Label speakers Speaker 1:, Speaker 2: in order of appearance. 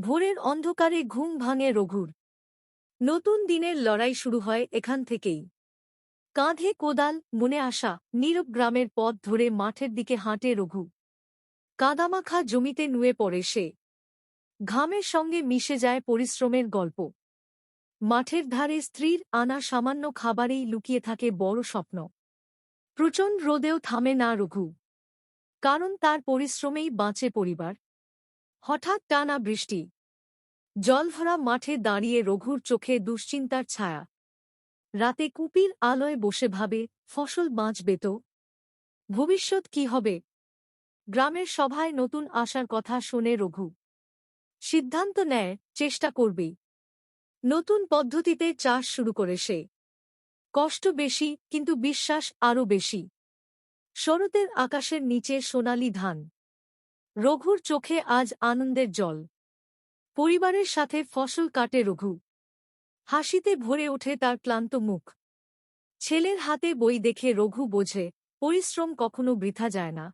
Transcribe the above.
Speaker 1: ভোরের অন্ধকারে ঘুম ভাঙে রঘুর। নতুন দিনের লড়াই শুরু হয় এখান থেকেই। কাঁধে কোদাল, মনে আসা নীরব গ্রামের পথ ধরে মাঠের দিকে হাঁটে রঘু। কাদামাখা জমিতে নুয়ে পড়ে সে। ঘামের সঙ্গে মিশে যায় পরিশ্রমের গল্প। মাঠের ধারে স্ত্রীর আনা সামান্য খাবারেই লুকিয়ে থাকে বড় স্বপ্ন। প্রচণ্ড রোদেও থামে না রঘু। কারণ তার পরিশ্রমেই বাঁচে পরিবার। হঠাৎ টানা বৃষ্টি। জলভরা মাঠে দাঁড়িয়ে রঘুর চোখে দুশ্চিন্তার ছায়া। রাতে কুপির আলোয় বসে ভাবে, ফসল বাঁচবে তো? ভবিষ্যৎ কি হবে? গ্রামের সভায় নতুন আসার কথা শোনে রঘু। সিদ্ধান্ত নেয়, চেষ্টা করবেই নতুন পদ্ধতিতে চাষ শুরু করে সে। কষ্ট বেশি, কিন্তু বিশ্বাস আরও বেশি। শরতের আকাশের নিচে সোনালি ধান। রঘুর চোখে আজ আনন্দের জল। পরিবারের সাথে ফসল কাটে রঘু। হাসিতে ভরে ওঠে তার ক্লান্ত মুখ। ছেলের হাতে বই দেখে রঘু বোঝে, পরিশ্রম কখনো বৃথা যায় না।